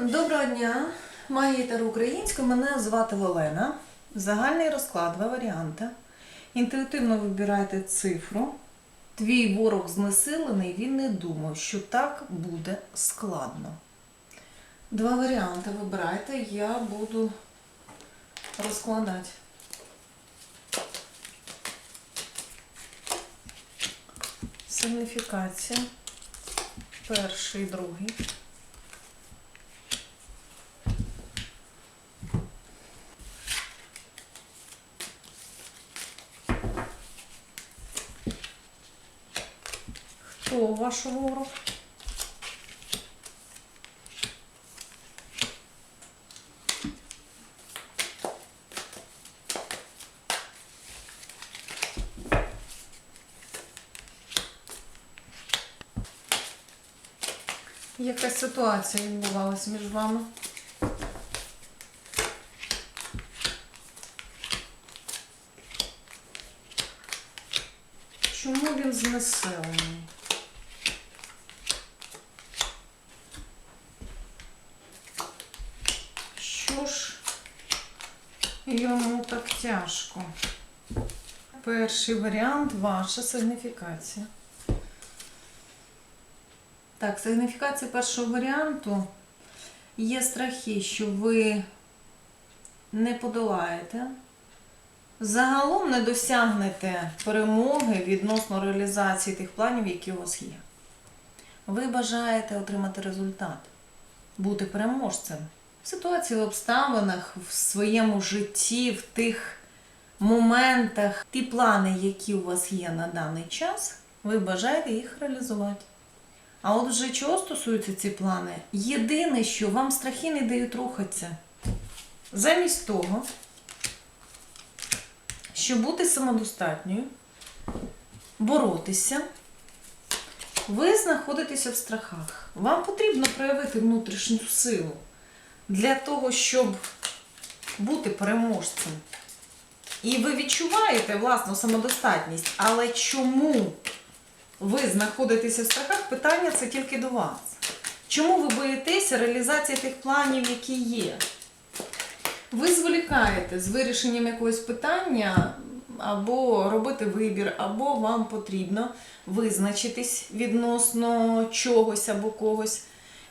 Доброго дня, магія Таро українською. Мене звати Олена. Загальний розклад, два варіанти. Інтуїтивно вибирайте цифру. Твій ворог знесилений, він не думав, що так буде складно. Два варіанти вибирайте, я буду розкладати. Сигніфікація. Перший, другий. Хто ваш ворог? Яка ситуація відбувалася між вами? Чому він знеселений? Що ж йому так тяжко? Перший варіант ваша сигніфікація. Так, сигніфікація першого варіанту є страхи, що ви не подолаєте, загалом не досягнете перемоги відносно реалізації тих планів, які у вас є. Ви бажаєте отримати результат, бути переможцем ситуації, в обставинах, в своєму житті, в тих моментах, ті плани, які у вас є на даний час, ви бажаєте їх реалізувати. А от вже чого стосуються ці плани, єдине, що вам страхи не дають рухатися. Замість того, щоб бути самодостатньою, боротися, ви знаходитеся в страхах. Вам потрібно проявити внутрішню силу для того, щоб бути переможцем. І ви відчуваєте власну самодостатність, але чому ви знаходитеся в страхах, питання це тільки до вас. Чому ви боїтеся реалізації тих планів, які є? Ви зволікаєте з вирішенням якогось питання, або робити вибір, або вам потрібно визначитись відносно чогось або когось.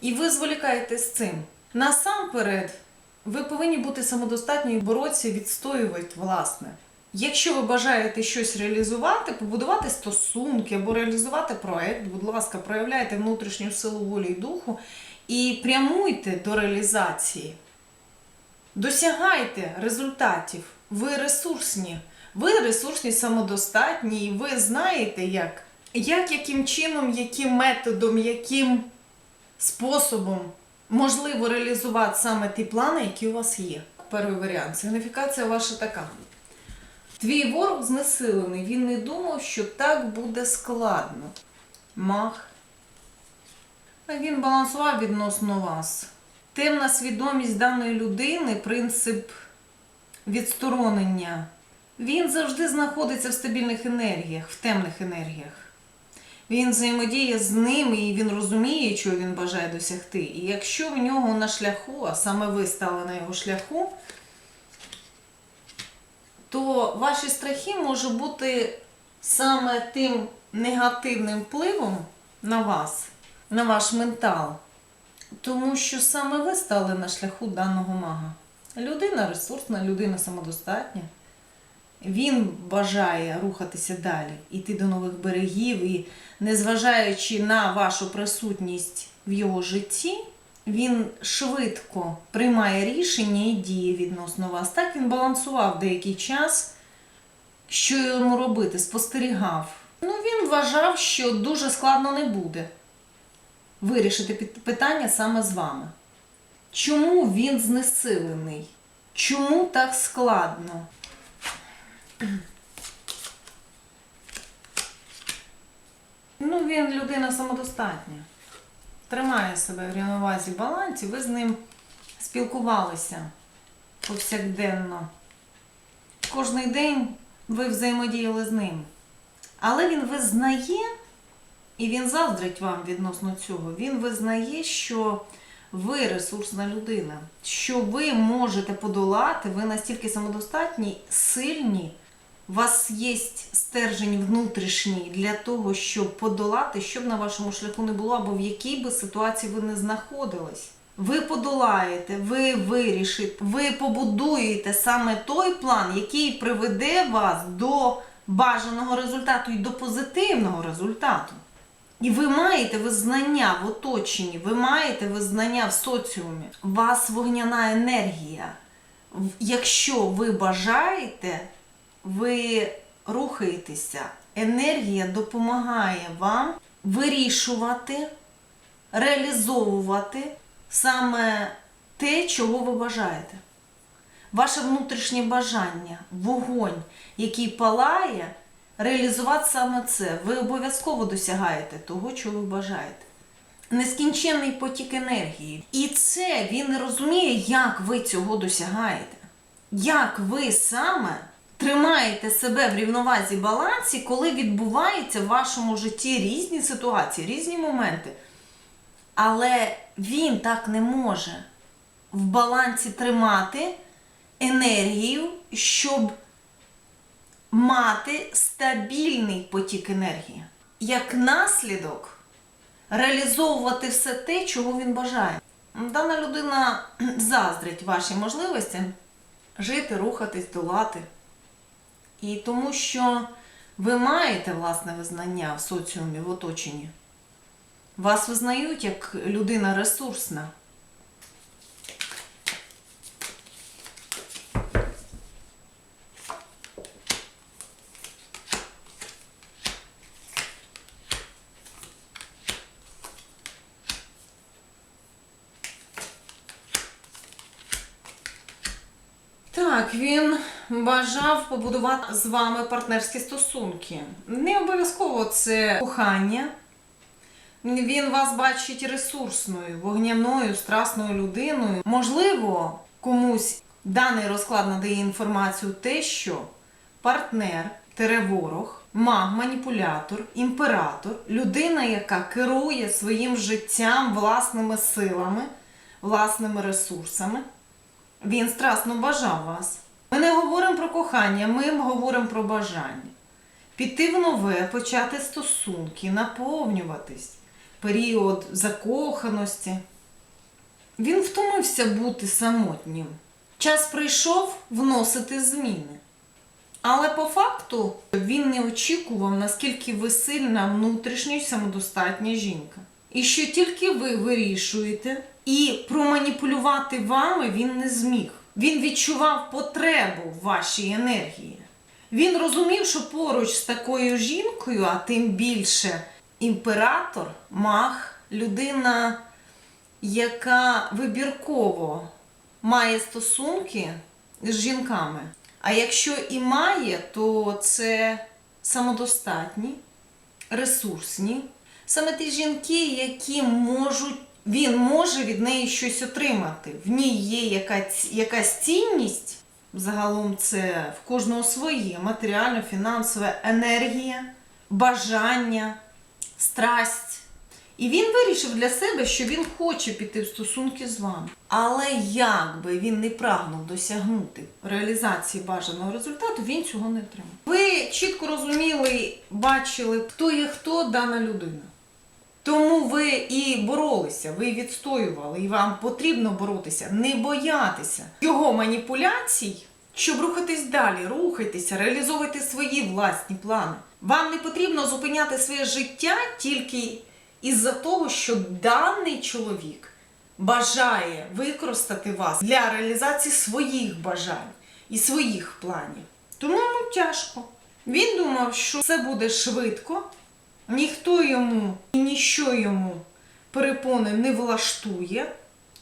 І ви зволікаєте з цим. Насамперед, ви повинні бути самодостатньою, боротися, відстоювати власне. Якщо ви бажаєте щось реалізувати, побудувати стосунки або реалізувати проект, будь ласка, проявляйте внутрішню силу волі і духу і прямуйте до реалізації. Досягайте результатів. Ви ресурсні. Ви ресурсні, самодостатні, і ви знаєте, як, як яким чином, яким методом, яким способом можливо реалізувати саме ті плани, які у вас є. Перший варіант. Сигніфікація ваша така. Твій ворог знесилений, він не думав, що так буде складно. Мах. Він балансував відносно вас. Темна свідомість даної людини, принцип відсторонення. Він завжди знаходиться в стабільних енергіях, в темних енергіях. Він взаємодіє з ним і він розуміє, чого він бажає досягти. І якщо в нього на шляху, а саме ви стали на його шляху, то ваші страхи можуть бути саме тим негативним впливом на вас, на ваш ментал. Тому що саме ви стали на шляху даного мага. Людина ресурсна, людина самодостатня. Він бажає рухатися далі, йти до нових берегів, і незважаючи на вашу присутність в його житті, він швидко приймає рішення і діє відносно вас. Так він балансував деякий час, що йому робити, спостерігав. Ну, він вважав, що дуже складно не буде вирішити питання саме з вами. Чому він знесилений? Чому так складно? Ну, він людина самодостатня. Тримає себе в рівновазі в балансі, ви з ним спілкувалися повсякденно. Кожний день ви взаємодіяли з ним. Але він визнає, і він заздрить вам відносно цього. Він визнає, що ви ресурсна людина, що ви можете подолати, ви настільки самодостатні, сильні. У вас є стержень внутрішній для того, щоб подолати, що б на вашому шляху не було, або в якій би ситуації ви не знаходились. Ви подолаєте, ви вирішите, ви побудуєте саме той план, який приведе вас до бажаного результату і до позитивного результату. І ви маєте визнання в оточенні, ви маєте визнання в соціумі. У вас вогняна енергія. Якщо ви бажаєте, ви рухаєтеся. Енергія допомагає вам вирішувати, реалізовувати саме те, чого ви бажаєте. Ваше внутрішнє бажання, вогонь, який палає, реалізувати саме це. Ви обов'язково досягаєте того, чого ви бажаєте. Нескінченний потік енергії. І це він не розуміє, як ви цього досягаєте. Як ви саме тримаєте себе в рівновазі балансі, коли відбуваються в вашому житті різні ситуації, різні моменти. Але він так не може в балансі тримати енергію, щоб мати стабільний потік енергії. Як наслідок реалізовувати все те, чого він бажає. Дана людина заздрить вашій можливості жити, рухатись, долати. І тому що ви маєте власне визнання в соціумі, в оточенні. Вас визнають як людина ресурсна. Так, він бажав побудувати з вами партнерські стосунки. Не обов'язково це кохання. Він вас бачить ресурсною, вогняною, страсною людиною. Можливо, комусь даний розклад надає інформацію те, що партнер, ворог, маг, маніпулятор, імператор, людина, яка керує своїм життям власними силами, власними ресурсами. Він страстно бажав вас. Ми не говоримо про кохання, ми говоримо про бажання. Піти в нове, почати стосунки, наповнюватись, період закоханості. Він втомився бути самотнім. Час прийшов вносити зміни. Але по факту він не очікував, наскільки ви сильна внутрішня й самодостатня жінка. І що тільки ви вирішуєте, і проманіпулювати вами він не зміг. Він відчував потребу в вашій енергії. Він розумів, що поруч з такою жінкою, а тим більше імператор, маг, людина, яка вибірково має стосунки з жінками. А якщо і має, то це самодостатні, ресурсні, саме ті жінки, які можуть, він може від неї щось отримати. В ній є якась, якась цінність. Загалом це в кожного своє матеріально, фінансова енергія, бажання, страсть. І він вирішив для себе, що він хоче піти в стосунки з вами. Але як би він не прагнув досягнути реалізації бажаного результату, він цього не отримав. Ви чітко розуміли, бачили, хто є хто дана людина. Тому ви і боролися, ви відстоювали, і вам потрібно боротися, не боятися його маніпуляцій, щоб рухатись далі, рухайтеся, реалізовуйте свої власні плани. Вам не потрібно зупиняти своє життя тільки із-за того, що даний чоловік бажає використати вас для реалізації своїх бажань і своїх планів. Тому йому тяжко. Він думав, що це буде швидко, ніхто йому і ніщо йому перепони не влаштує.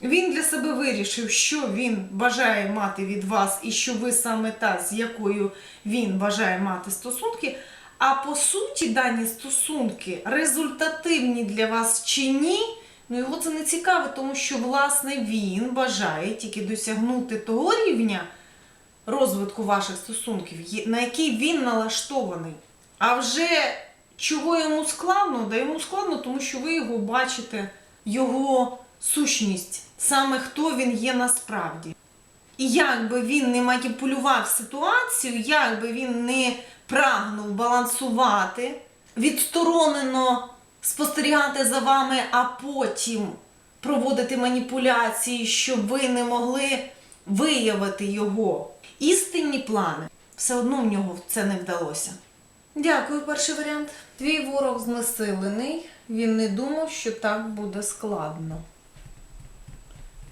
Він для себе вирішив, що він бажає мати від вас, і що ви саме та, з якою він бажає мати стосунки. А по суті, дані стосунки результативні для вас чи ні, ну його це не цікаво, тому що, власне, він бажає тільки досягнути того рівня розвитку ваших стосунків, на який він налаштований. А вже чого йому складно, да йому складно, тому що ви його бачите, його сущність, саме хто він є насправді. І як би він не маніпулював ситуацію, як би він не прагнув балансувати, відсторонено спостерігати за вами, а потім проводити маніпуляції, щоб ви не могли виявити його істинні плани, все одно в нього це не вдалося. Дякую, перший варіант. Твій ворог знесилений, він не думав, що так буде складно.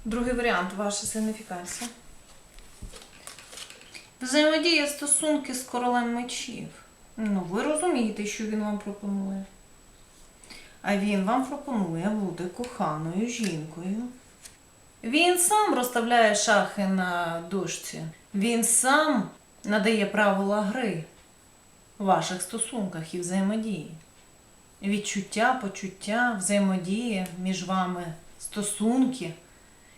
Другий варіант ваша сигніфікація. Взаємодія стосунки з королем мечів. Ну, ви розумієте, що він вам пропонує. А він вам пропонує бути коханою жінкою. Він сам розставляє шахи на дошці. Він сам надає правила гри ваших стосунках і взаємодії. Відчуття, почуття, взаємодія між вами, стосунки.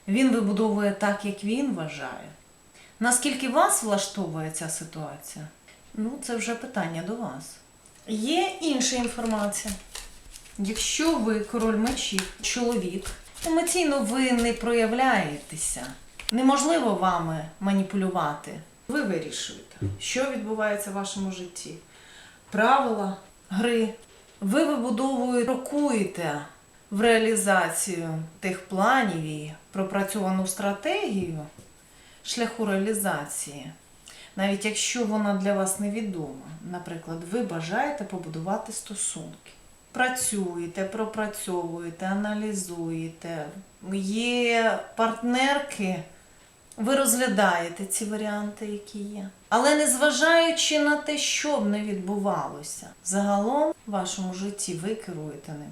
Він вибудовує так, як він вважає. Наскільки вас влаштовує ця ситуація? Ну, це вже питання до вас. Є інша інформація. Якщо ви король мечів, чоловік, емоційно ви не проявляєтеся, неможливо вами маніпулювати. Ви вирішуєте, що відбувається в вашому житті. Правила гри. Ви вибудовуєте, рокуєте в реалізацію тих планів і пропрацьовану стратегію шляху реалізації. Навіть якщо вона для вас невідома, наприклад, ви бажаєте побудувати стосунки. Працюєте, пропрацьовуєте, аналізуєте. Є партнерки, ви розглядаєте ці варіанти, які є. Але незважаючи на те, що б не відбувалося, загалом в вашому житті ви керуєте ним.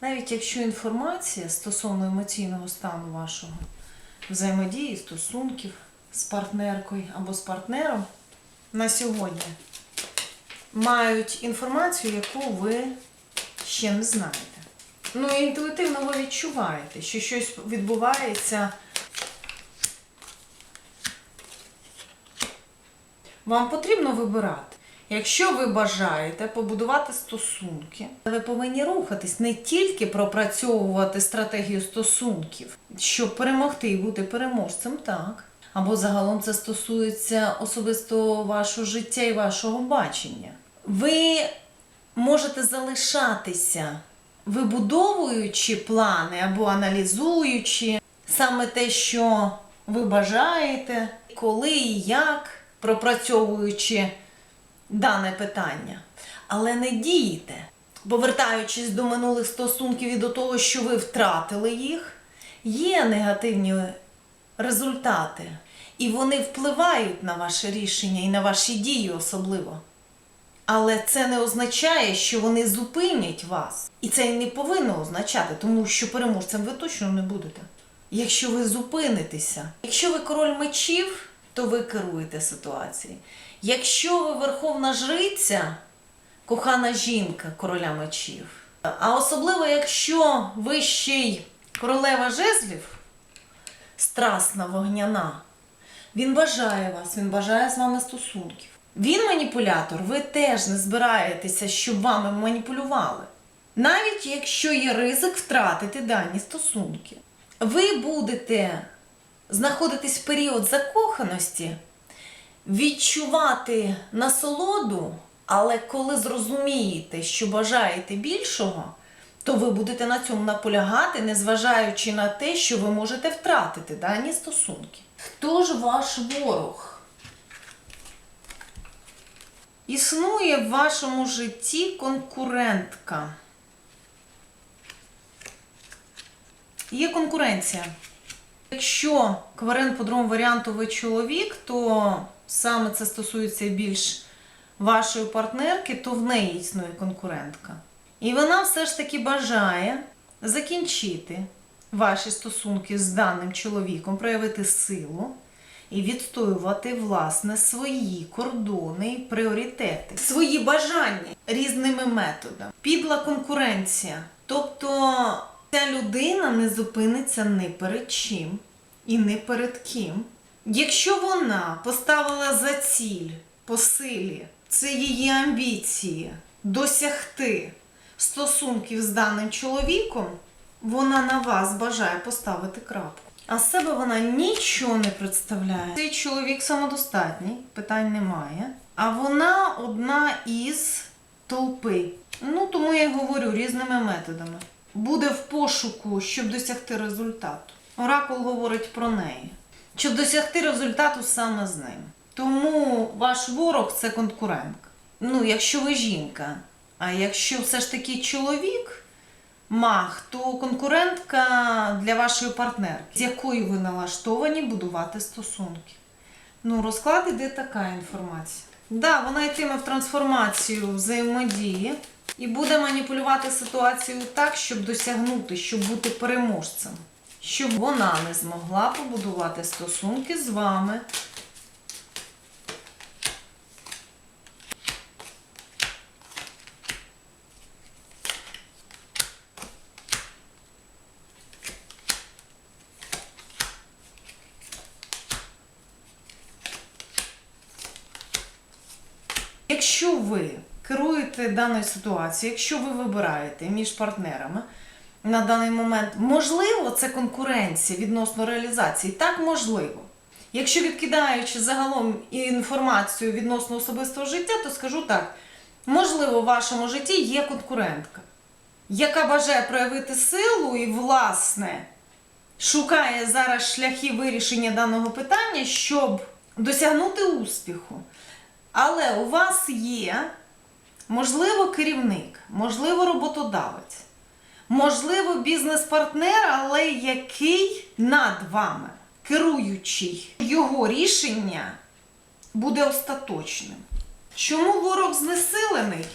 Навіть якщо інформація стосовно емоційного стану вашого взаємодії, стосунків з партнеркою або з партнером на сьогодні мають інформацію, яку ви ще не знаєте. Ну, і інтуїтивно ви відчуваєте, що щось відбувається. Вам потрібно вибирати. Якщо ви бажаєте побудувати стосунки, ви повинні рухатись не тільки пропрацьовувати стратегію стосунків, щоб перемогти і бути переможцем, так. Або загалом це стосується особисто вашого життя і вашого бачення. Ви можете залишатися, вибудовуючи плани або аналізуючи саме те, що ви бажаєте, коли і як, пропрацьовуючи дане питання, але не дієте, повертаючись до минулих стосунків і до того, що ви втратили їх, є негативні результати, і вони впливають на ваше рішення і на ваші дії особливо. Але це не означає, що вони зупинять вас. І це не повинно означати, тому що переможцем ви точно не будете. Якщо ви зупинитеся, якщо ви король мечів, то ви керуєте ситуацією. Якщо ви верховна жриця, кохана жінка короля мечів, а особливо якщо ви ще й королева жезлів, страсна вогняна, він бажає вас, він бажає з вами стосунків. Він маніпулятор, ви теж не збираєтеся, щоб вами маніпулювали. Навіть якщо є ризик втратити дані стосунки, ви будете знаходитись в період закоханості, відчувати насолоду, але коли зрозумієте, що бажаєте більшого, то ви будете на цьому наполягати, незважаючи на те, що ви можете втратити дані стосунки. Хто ж ваш ворог? Існує в вашому житті конкурентка. Є конкуренція. Якщо кварен по другому варіанту ви чоловік, то саме це стосується більш вашої партнерки, то в неї існує конкурентка. І вона все ж таки бажає закінчити ваші стосунки з даним чоловіком, проявити силу і відстоювати власне свої кордони і пріоритети, свої бажання різними методами. Підла конкуренція. Тобто ця людина не зупиниться ні перед чим і ні перед ким. Якщо вона поставила за ціль по силі, це її амбіції досягти стосунків з даним чоловіком, Вона на вас бажає поставити крапку. А з себе вона нічого не представляє. Цей чоловік самодостатній, питань немає. А вона одна із толпи. Ну, тому я й говорю різними методами. Буде в пошуку, щоб досягти результату. Оракул говорить про неї. Щоб досягти результату саме з ним. Тому ваш ворог це конкурентка. Ну, якщо ви жінка, а якщо все ж таки чоловік, маг, то конкурентка для вашої партнерки, з якою ви налаштовані будувати стосунки. Ну, розклад іде така інформація. Да, вона йтиме в трансформацію взаємодії і буде маніпулювати ситуацією так, щоб досягнути, щоб бути переможцем. Щоб вона не змогла побудувати стосунки з вами. Якщо ви керуєте даною ситуацією, якщо ви вибираєте між партнерами на даний момент, можливо, це конкуренція відносно реалізації. Так, можливо. Якщо відкидаючи загалом інформацію відносно особистого життя, то скажу так: можливо, в вашому житті є конкурентка, яка бажає проявити силу і, власне, шукає зараз шляхи вирішення даного питання, щоб досягнути успіху. Але у вас є, можливо, керівник, можливо, роботодавець, можливо, бізнес-партнер, але який над вами, керуючий, його рішення буде остаточним. Чому ворог знесилений?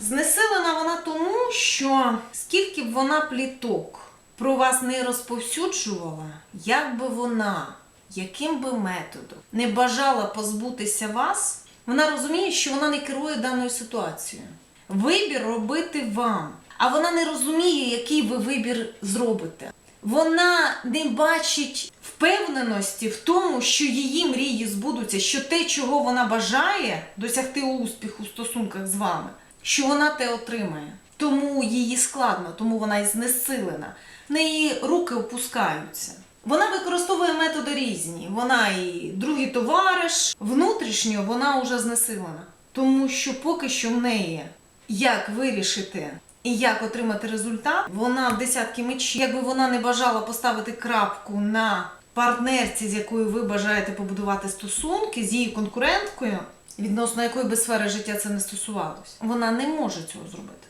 Знесилена вона тому, що скільки б вона пліток про вас не розповсюджувала, як би вона, яким би методом не бажала позбутися вас, вона розуміє, що вона не керує даною ситуацією. Вибір робити вам. А вона не розуміє, який ви вибір зробите. Вона не бачить впевненості в тому, що її мрії збудуться, що те, чого вона бажає досягти успіху в стосунках з вами, що вона те отримає. Тому їй складно, тому вона і знесилена. В неї руки опускаються. Вона використовує методи різні. Вона і другий товариш, внутрішньо вона вже знесилена. Тому що поки що в неї як вирішити і як отримати результат, вона в десятки мечів. Якби вона не бажала поставити крапку на партнерці, з якою ви бажаєте побудувати стосунки, з її конкуренткою, відносно якої би сфери життя це не стосувалось, вона не може цього зробити.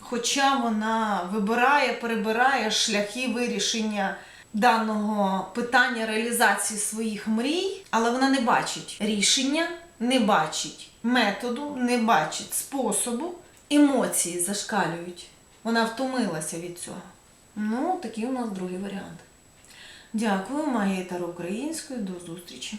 Хоча вона вибирає, перебирає шляхи вирішення даного питання реалізації своїх мрій, але вона не бачить рішення, не бачить методу, не бачить способу. Емоції зашкалюють. Вона втомилася від цього. Ну, такий у нас другий варіант. Дякую, Магія Таро Українською. До зустрічі!